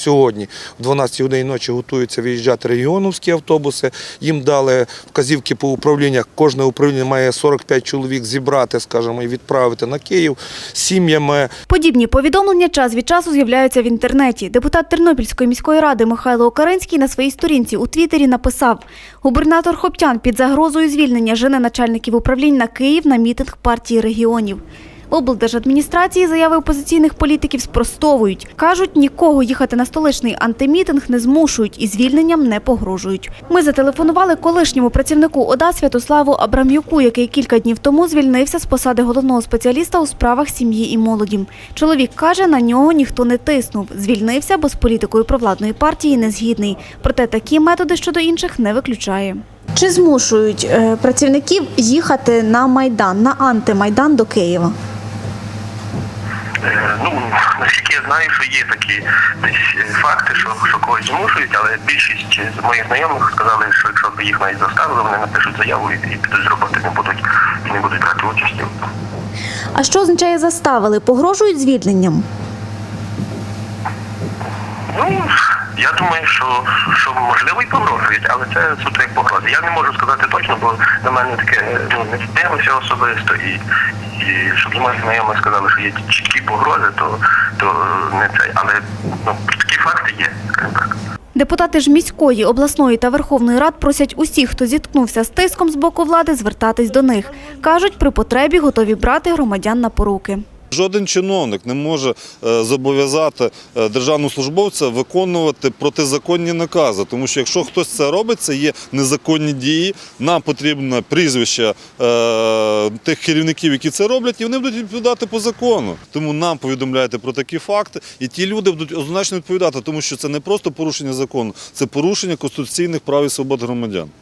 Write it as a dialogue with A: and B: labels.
A: Сьогодні в 12 годині ночі готуються виїжджати регіоновські автобуси. Їм дали вказівки по управліннях. Кожне управління має 45 чоловік зібрати, скажімо, і відправити на Київ сім'ями.
B: Подібні повідомлення час від часу з'являються в інтернеті. Депутат Тернопільської міської ради Михайло Окаринський на своїй сторінці у Твіттері написав: губернатор Хоптян під загрозою звільнення жене начальників управлінь на Київ на мітинг партії регіонів. Облдержадміністрації заяви опозиційних політиків спростовують. Кажуть, нікого їхати на столичний антимітинг не змушують і звільненням не погрожують. Ми зателефонували колишньому працівнику ОДА Святославу Абрам'юку, який кілька днів тому звільнився з посади головного спеціаліста у справах сім'ї і молоді. Чоловік каже, на нього ніхто не тиснув. Звільнився, бо з політикою провладної партії не згідний. Проте такі методи щодо інших не виключає. Чи змушують е, працівників їхати на майдан, на антимайдан до Києва?
C: Ну, наскільки я знаю, що є такі десь е, факти, що, що когось змушують, але більшість з моїх знайомих сказали, що якщо б їх навіть заставили, вони напишуть заяву і підуть з роботи, не будуть і не будуть брати участі.
B: А що означає заставили? Погрожують звільненням?
C: Ну, я думаю, що, що можливо і погрожують, але це суто як погрози. Я не можу сказати точно, бо до мене таке ну, не сталося особисто. І, і щоб з моїх знайомих сказали, що є чіткі погрози, то, то е, не це. Але ну, такі факти є.
B: Депутати ж міської, обласної та Верховної Рад просять усіх, хто зіткнувся з тиском з боку влади, звертатись до них. Кажуть, при потребі готові брати громадян на поруки.
D: Жоден чиновник не може е, зобов'язати е, державного службовця виконувати протизаконні накази, тому що якщо хтось це робить, це є незаконні дії. Нам потрібно прізвище е, тих керівників, які це роблять, і вони будуть відповідати по закону. Тому нам повідомляйте про такі факти, і ті люди будуть однозначно відповідати, тому що це не просто порушення закону, це порушення конституційних прав і свобод громадян.